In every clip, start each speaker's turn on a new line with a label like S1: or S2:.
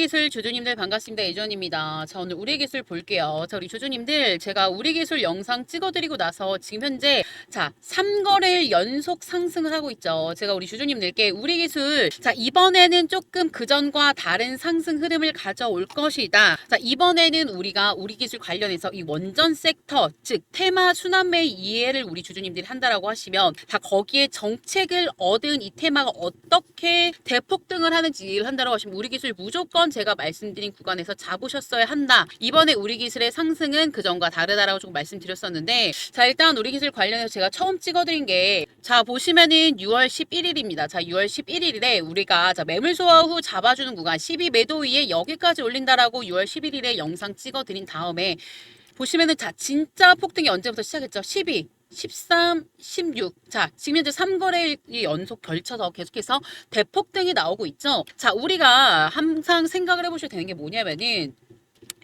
S1: 기술 주주님들 반갑습니다. 예전입니다. 자, 오늘 우리 기술 볼게요. 자, 우리 주주님들 제가 우리 기술 영상 찍어드리고 나서 지금 현재 자, 3거래일 연속 상승을 하고 있죠. 제가 우리 주주님들께 우리 기술 자, 이번에는 조금 그전과 다른 상승 흐름을 가져올 것이다. 자, 이번에는 우리가 우리 기술 관련해서 이 원전 섹터, 즉 테마 순환매 이해를 우리 주주님들이 한다라고 하시면 다 거기에 정책을 얻은 이 테마가 어떻게 대폭등을 하는지 이해를 한다라고 하시면 우리 기술 무조건 제가 말씀드린 구간에서 잡으셨어야 한다. 이번에 우리 기술의 상승은 그전과 다르다라고 좀 말씀드렸었는데 자 일단 우리 기술 관련해서 제가 처음 찍어드린 게 자 보시면은 6월 11일입니다. 자 6월 11일에 우리가 자 매물 소화 후 잡아주는 구간 12 매도 위에 여기까지 올린다라고 6월 11일에 영상 찍어드린 다음에 보시면은 자 진짜 폭등이 언제부터 시작했죠? 12 13, 16. 자, 지금 현재 3거래일이 연속 걸쳐서 계속해서 대폭등이 나오고 있죠. 자, 우리가 항상 생각을 해보셔야 되는 게 뭐냐면은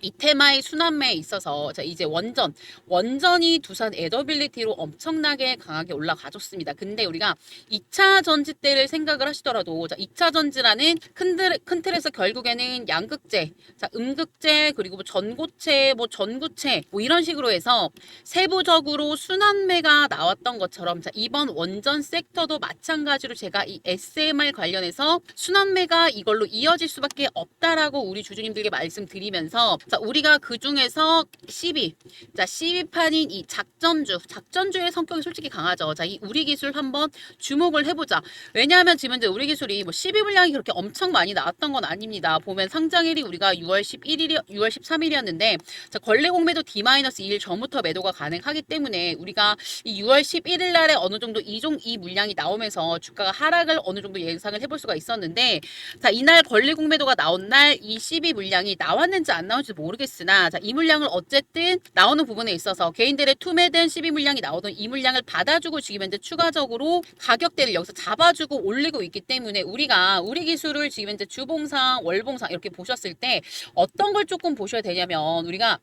S1: 이 테마의 순환매에 있어서 자 이제 원전 원전이 두산 에더빌리티로 엄청나게 강하게 올라가줬습니다. 근데 우리가 2차 전지 때를 생각을 하시더라도 자 2차 전지라는 큰, 틀, 큰 틀에서 결국에는 양극재, 자 음극재 그리고 뭐 전고체, 뭐 전구체 뭐 이런 식으로 해서 세부적으로 순환매가 나왔던 것처럼 자 이번 원전 섹터도 마찬가지로 제가 이 SMR 관련해서 순환매가 이걸로 이어질 수밖에 없다라고 우리 주주님들께 말씀드리면서 자, 우리가 그 중에서 12. 자, 12판인 이 작전주. 작전주의 성격이 솔직히 강하죠. 자, 이 우리 기술 한번 주목을 해보자. 왜냐하면 지금 이제 우리 기술이 뭐 12분량이 그렇게 엄청 많이 나왔던 건 아닙니다. 보면 상장일이 우리가 6월 11일이, 6월 13일이었는데, 자, 권리 공매도 D-2일 전부터 매도가 가능하기 때문에 우리가 이 6월 11일 날에 어느 정도 이종 이 물량이 나오면서 주가가 하락을 어느 정도 예상을 해볼 수가 있었는데, 자, 이날 권리 공매도가 나온 날 이 12 물량이 나왔는지 안 나온지 모르겠으나 자, 이 물량을 어쨌든 나오는 부분에 있어서 개인들의 투매된 12 물량이 나오던 이 물량을 받아주고 지금 현재 추가적으로 가격대를 여기서 잡아주고 올리고 있기 때문에 우리가 우리 기술을 지금 현재 주봉상, 월봉상 이렇게 보셨을 때 어떤 걸 조금 보셔야 되냐면 우리가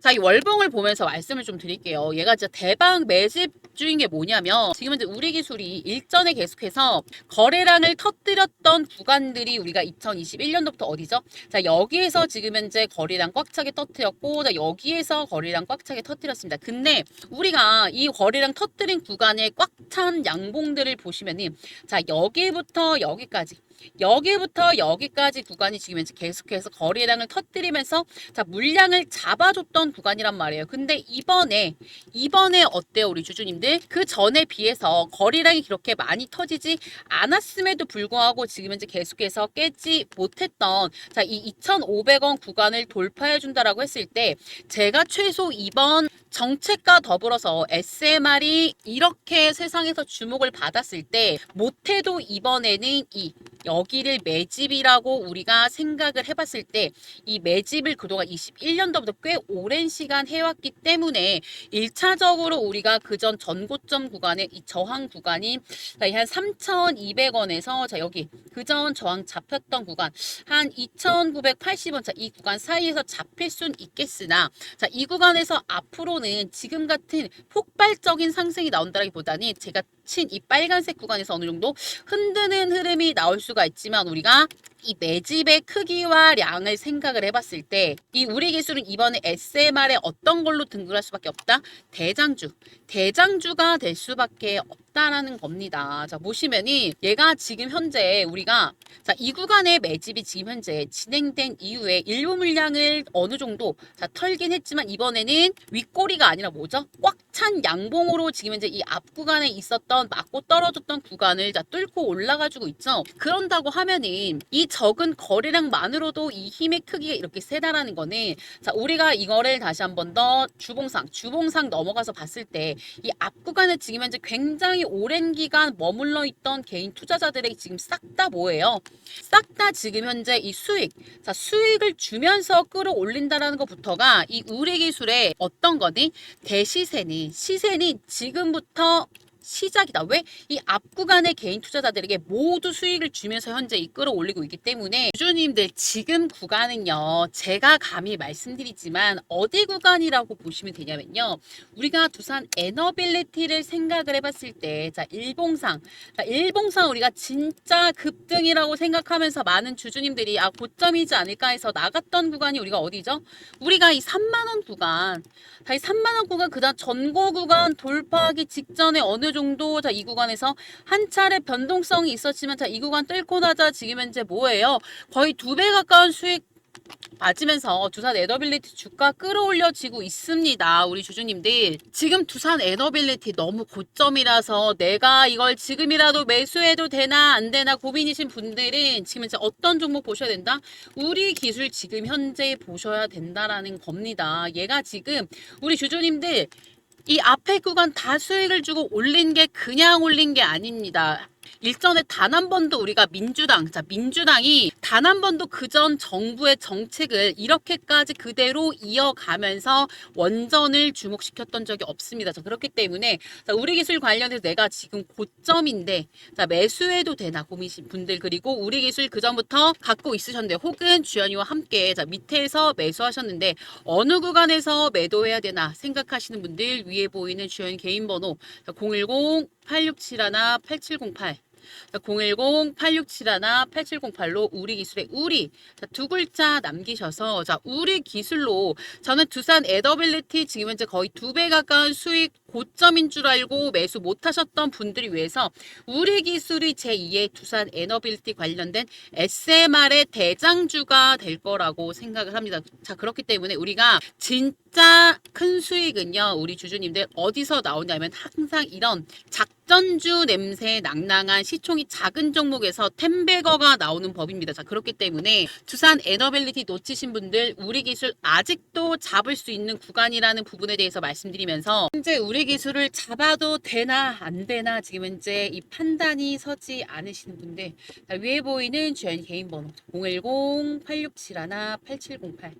S1: 자, 이 월봉을 보면서 말씀을 좀 드릴게요. 얘가 진짜 대박 매집주인 게 뭐냐면 지금 현재 우리 기술이 일전에 계속해서 거래량을 터뜨렸던 구간들이 우리가 2021년도부터 어디죠? 자, 여기에서 지금 현재 거래량 꽉 차게 터뜨렸고 자, 여기에서 거래량 꽉 차게 터뜨렸습니다. 근데 우리가 이 거래량 터뜨린 구간에 꽉 찬 양봉들을 보시면은 자, 여기부터 여기까지 여기부터 여기까지 구간이 지금 현재 계속해서 거래량을 터뜨리면서 자 물량을 잡아줬던 구간이란 말이에요. 근데 이번에 이번에 어때요 우리 주주님들? 그 전에 비해서 거래량이 그렇게 많이 터지지 않았음에도 불구하고 지금 현재 계속해서 깨지 못했던 자 이 2,500원 구간을 도입해 준다라고 했을 때 제가 최소 이번 정책과 더불어서 SMR이 이렇게 세상에서 주목을 받았을 때 못해도 이번에는 이 여기를 매집이라고 우리가 생각을 해봤을 때 이 매집을 그동안 21년도부터 꽤 오랜 시간 해왔기 때문에 1차적으로 우리가 그전 전고점 구간의 이 저항 구간이 한 3,200원에서 자 여기 그전 저항 잡혔던 구간 한 2,980원 자 이 구간 사이에서 잡힐 순 있겠으나 자 이 구간에서 앞으로 는 지금 같은 폭발적인 상승이 나온다기보다는 제가 친 이 빨간색 구간에서 어느 정도 흔드는 흐름이 나올 수가 있지만 우리가 이 매집의 크기와 량을 생각을 해봤을 때 이 우리 기술은 이번에 SMR에 어떤 걸로 등극할 수밖에 없다? 대장주. 대장주가 될 수밖에 없다라는 겁니다. 자, 보시면이 얘가 지금 현재 우리가 자, 이 구간의 매집이 지금 현재 진행된 이후에 일부 물량을 어느 정도 자, 털긴 했지만 이번에는 윗꼬리가 아니라 뭐죠? 꽉찬 양봉으로 지금 현재 이앞 구간에 있었던 맞고 떨어졌던 구간을 자, 뚫고 올라가지고 있죠. 그런다고 하면은 이 적은 거래량만으로도 이 힘의 크기가 이렇게 세다라는 거는 자 우리가 이거를 다시 한 번 더 주봉상 주봉상 넘어가서 봤을 때 이 앞 구간에 지금 현재 굉장히 오랜 기간 머물러 있던 개인 투자자들의 지금 싹 다 뭐예요? 싹 다 지금 현재 이 수익 자 수익을 주면서 끌어올린다라는 것부터가 이 우리 기술의 어떤 거니 대시세니 시세니 지금부터 시작이다. 왜? 이 앞 구간의 개인 투자자들에게 모두 수익을 주면서 현재 이 끌어 올리고 있기 때문에 주주님들 지금 구간은요. 제가 감히 말씀드리지만 어디 구간이라고 보시면 되냐면요. 우리가 두산 에너빌리티를 생각을 해봤을 때, 자, 일봉상. 자, 일봉상 우리가 진짜 급등이라고 생각하면서 많은 주주님들이 아, 고점이지 않을까 해서 나갔던 구간이 우리가 어디죠? 우리가 이 3만원 구간. 자, 이 3만원 구간, 그 다음 전고 구간 돌파하기 직전에 어느 정도, 자, 이 구간에서 한 차례 변동성이 있었지만, 자, 이 구간 뚫고 나자 지금 현재 뭐예요? 거의 두 배 가까운 수익 맞으면서 두산 에너빌리티 주가 끌어올려지고 있습니다. 우리 주주님들. 지금 두산 에너빌리티 너무 고점이라서 내가 이걸 지금이라도 매수해도 되나 안 되나 고민이신 분들은 지금 이제 어떤 종목 보셔야 된다? 우리 기술 지금 현재 보셔야 된다라는 겁니다. 얘가 지금 우리 주주님들 이 앞에 구간 다 수익을 주고 올린 게 그냥 올린 게 아닙니다. 일전에 단 한 번도 우리가 민주당, 자, 민주당이 단 한 번도 그전 정부의 정책을 이렇게까지 그대로 이어가면서 원전을 주목시켰던 적이 없습니다. 자, 그렇기 때문에 자, 우리 기술 관련해서 내가 지금 고점인데 자, 매수해도 되나 고민이신 분들 그리고 우리 기술 그전부터 갖고 있으셨는데 혹은 주연이와 함께 자, 밑에서 매수하셨는데 어느 구간에서 매도해야 되나 생각하시는 분들 위에 보이는 주연 개인 번호 010-867-1-8708 010-867-1-8708로 우리 기술의 우리 자, 두 글자 남기셔서 자 우리 기술로 저는 두산 에더빌리티 지금 현재 거의 두 배 가까운 수익 고점인 줄 알고 매수 못하셨던 분들을 위해서 우리 기술이 제2의 두산 에너빌리티 관련된 SMR의 대장주가 될 거라고 생각을 합니다. 자 그렇기 때문에 우리가 진짜 큰 수익은요 우리 주주님들 어디서 나오냐면 항상 이런 작 전주 냄새 낭낭한 시총이 작은 종목에서 템베거가 나오는 법입니다. 자 그렇기 때문에 두산 에너빌리티 놓치신 분들 우리 기술 아직도 잡을 수 있는 구간이라는 부분에 대해서 말씀드리면서 현재 우리 기술을 잡아도 되나 안 되나 지금 현재 이 판단이 서지 않으시는 분들 자, 위에 보이는 주연 개인 번호 010-867-1-8708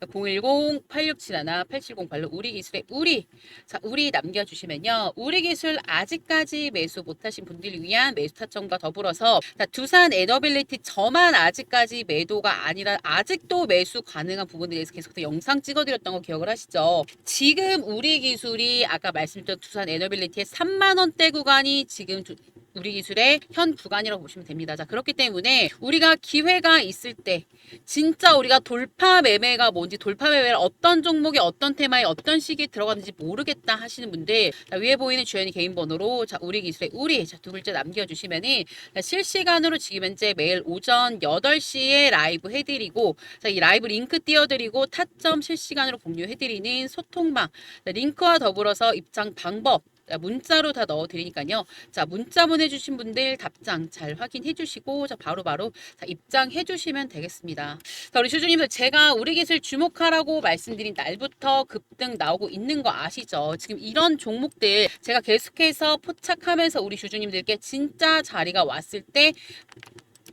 S1: 010-867-1-8708로 우리 기술의 우리 자 우리 남겨주시면요 우리 기술 아직까지 매수 못하신 분들을 위한 매수 타점과 더불어서 자, 두산 에너빌리티 저만 아직까지 매도가 아니라 아직도 매수 가능한 부분에 대해서 계속해서 영상 찍어드렸던 거 기억을 하시죠? 지금 우리 기술이 아까 말씀드렸던 두산 에너빌리티의 3만 원대 구간이 지금 두- 우리 기술의 현 구간이라고 보시면 됩니다. 자, 그렇기 때문에 우리가 기회가 있을 때 진짜 우리가 돌파 매매가 뭔지 돌파 매매를 어떤 종목에 어떤 테마에 어떤 시기에 들어갔는지 모르겠다 하시는 분들 자, 위에 보이는 주연이 개인 번호로 자, 우리 기술의 우리 자, 두 글자 남겨 주시면은 자, 실시간으로 지금 현재 매일 오전 8시에 라이브 해 드리고 자, 이 라이브 링크 띄워 드리고 타점 실시간으로 공유해 드리는 소통방 자, 링크와 더불어서 입장 방법 자, 문자로 다 넣어드리니까요. 자, 문자 보내주신 분들 답장 잘 확인해 주시고, 자, 바로바로 자, 입장해 주시면 되겠습니다. 자, 우리 주주님들, 제가 우리 기술 주목하라고 말씀드린 날부터 급등 나오고 있는 거 아시죠? 지금 이런 종목들 제가 계속해서 포착하면서 우리 주주님들께 진짜 자리가 왔을 때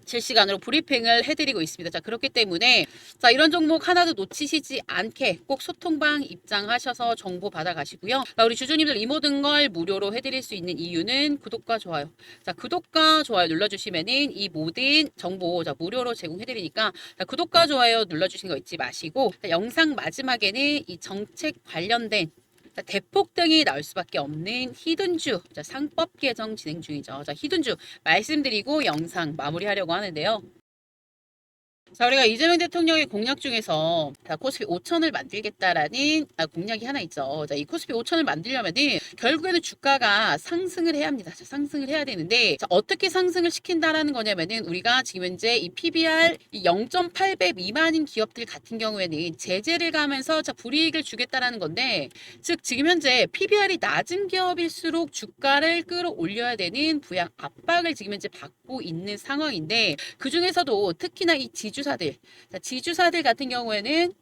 S1: 실시간으로 브리핑을 해드리고 있습니다. 자, 그렇기 때문에 자, 이런 종목 하나도 놓치시지 않게 꼭 소통방 입장하셔서 정보 받아가시고요. 자, 우리 주주님들 이 모든 걸 무료로 해드릴 수 있는 이유는 구독과 좋아요. 자, 구독과 좋아요 눌러주시면은 이 모든 정보 자, 무료로 제공해드리니까 자, 구독과 좋아요 눌러주신 거 잊지 마시고 자, 영상 마지막에는 이 정책 관련된 자, 대폭등이 나올 수밖에 없는 히든주 자, 상법 개정 진행 중이죠. 자, 히든주 말씀드리고 영상 마무리하려고 하는데요. 자, 우리가 이재명 대통령의 공약 중에서 자, 코스피 5천을 만들겠다라는 아, 공약이 하나 있죠. 자, 이 코스피 5천을 만들려면은 결국에는 주가가 상승을 해야 합니다. 자, 상승을 해야 되는데 자, 어떻게 상승을 시킨다라는 거냐면은 우리가 지금 현재 이 PBR 0.8배 미만인 기업들 같은 경우에는 제재를 가면서 자, 불이익을 주겠다라는 건데 즉 지금 현재 PBR이 낮은 기업일수록 주가를 끌어올려야 되는 부양 압박을 지금 현재 받고 있는 상황인데 그 중에서도 특히나 이 지주 사들, 자, 지주사들 같은 경우에는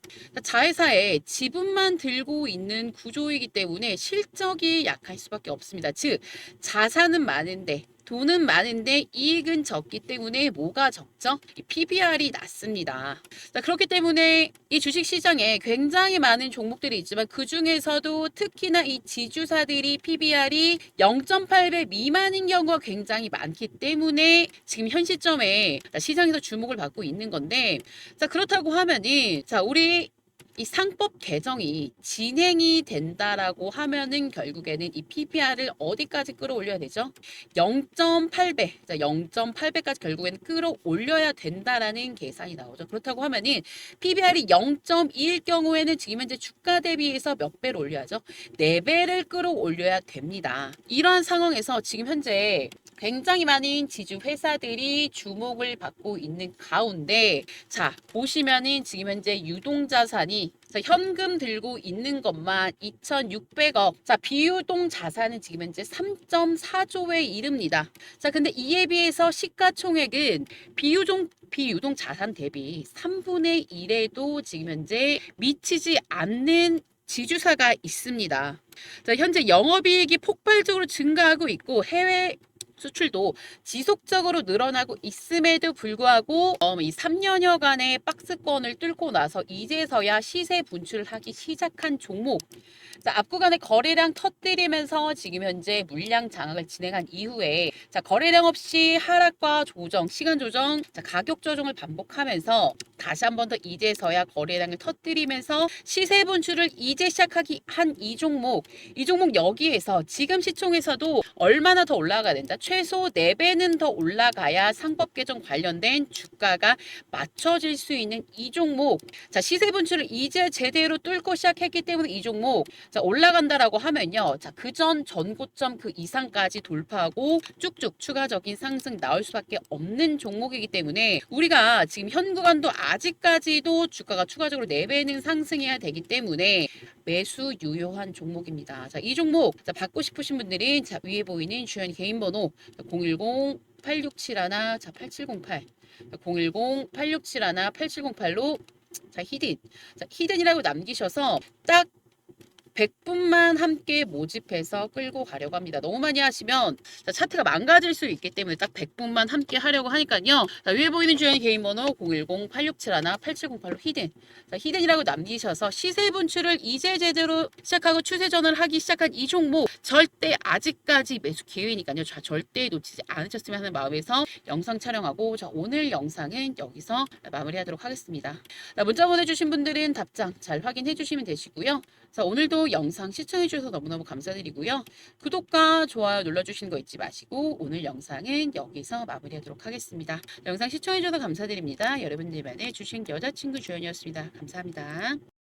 S1: 자회사에 지분만 들고 있는 구조이기 때문에 실적이 약할 수밖에 없습니다. 즉 자산은 많은데 돈은 많은데 이익은 적기 때문에 뭐가 적죠? 이 PBR이 낮습니다. 자, 그렇기 때문에 이 주식 시장에 굉장히 많은 종목들이 있지만 그 중에서도 특히나 이 지주사들이 PBR이 0.8배 미만인 경우가 굉장히 많기 때문에 지금 현 시점에 시장에서 주목을 받고 있는 건데 자, 그렇다고 하면은 자, 우리 이 상법 개정이 진행이 된다라고 하면은 결국에는 이 PBR을 어디까지 끌어올려야 되죠? 0.8배, 자 0.8배까지 결국에는 끌어올려야 된다라는 계산이 나오죠. 그렇다고 하면은 PBR이 0.2일 경우에는 지금 현재 주가 대비해서 몇 배를 올려야죠? 4배를 끌어올려야 됩니다. 이러한 상황에서 지금 현재 굉장히 많은 지주 회사들이 주목을 받고 있는 가운데 자 보시면은 지금 현재 유동 자산이 자, 현금 들고 있는 것만 2,600억. 자, 비유동 자산은 지금 현재 3.4조에 이릅니다. 자, 근데 이에 비해서 시가총액은 비유동 비유동 자산 대비 3분의 1에도 지금 현재 미치지 않는 지주사가 있습니다. 자, 현재 영업이익이 폭발적으로 증가하고 있고 해외 수출도 지속적으로 늘어나고 있음에도 불구하고 어, 이 3년여간의 박스권을 뚫고 나서 이제서야 시세 분출을 하기 시작한 종목. 자, 앞구간의 거래량 터뜨리면서 지금 현재 물량 장악을 진행한 이후에 자, 거래량 없이 하락과 조정, 시간 조정, 자, 가격 조정을 반복하면서 다시 한 번 더 이제서야 거래량을 터뜨리면서 시세 분출을 이제 시작하기 한 이 종목. 이 종목 여기에서 지금 시총에서도 얼마나 더 올라가야 된다? 최소 4배는 더 올라가야 상법 개정 관련된 주가가 맞춰질 수 있는 이 종목. 자, 시세 분출을 이제 제대로 뚫고 시작했기 때문에 이 종목 자, 올라간다라고 하면요. 자, 그 전 전고점 그 이상까지 돌파하고 쭉쭉 추가적인 상승 나올 수밖에 없는 종목이기 때문에 우리가 지금 현 구간도 아직까지도 주가가 추가적으로 4배는 상승해야 되기 때문에 매수 유효한 종목입니다. 자, 이 종목 자, 받고 싶으신 분들은 자, 위에 보이는 주연 개인 번호 010 867 자, 8708 010 867 8708로 자, 히든. 자, 히든이라고 남기셔서 딱 100분만 함께 모집해서 끌고 가려고 합니다. 너무 많이 하시면 자, 차트가 망가질 수 있기 때문에 딱 100분만 함께 하려고 하니까요. 자, 위에 보이는 주연 개인 번호 010-8671-8708로 히든. 자, 히든이라고 남기셔서 시세 분출을 이제 제대로 시작하고 추세 전환을 하기 시작한 이 종목 절대 아직까지 매수 기회니까요. 자, 절대 놓치지 않으셨으면 하는 마음에서 영상 촬영하고 자, 오늘 영상은 여기서 마무리하도록 하겠습니다. 자, 문자 보내주신 분들은 답장 잘 확인해 주시면 되시고요. 자, 오늘도 영상 시청해 주셔서 너무너무 감사드리고요. 구독과 좋아요 눌러주시는 거 잊지 마시고 오늘 영상은 여기서 마무리하도록 하겠습니다. 영상 시청해 주셔서 감사드립니다. 여러분들만의 주식 여자친구 주연이었습니다. 감사합니다.